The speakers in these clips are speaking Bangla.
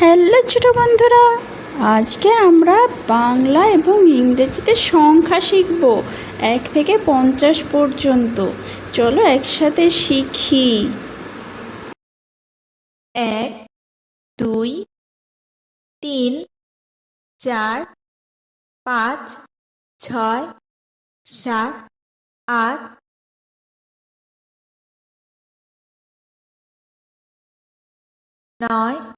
হ্যালো ছোট বন্ধুরা, আজকে আমরা বাংলা এবং ইংরেজিতে সংখ্যা শিখব, এক থেকে পঞ্চাশ পর্যন্ত। চলো একসাথে শিখি। এক, দুই, তিন, চার, পাঁচ, ছয়, সাত, আট। নয়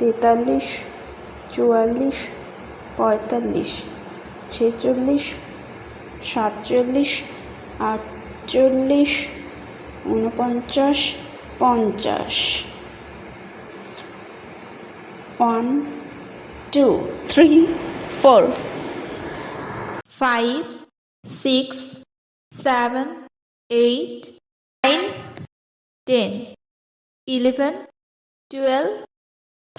তেতাল্লিশ, চুয়াল্লিশ, পঁয়তাল্লিশ, ছেচল্লিশ, সাতচল্লিশ, আটচল্লিশ উনপঞ্চাশ পঞ্চাশ। One, two, three, four. Five, six, seven, eight, nine, ten, eleven, twelve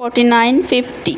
forty nine fifty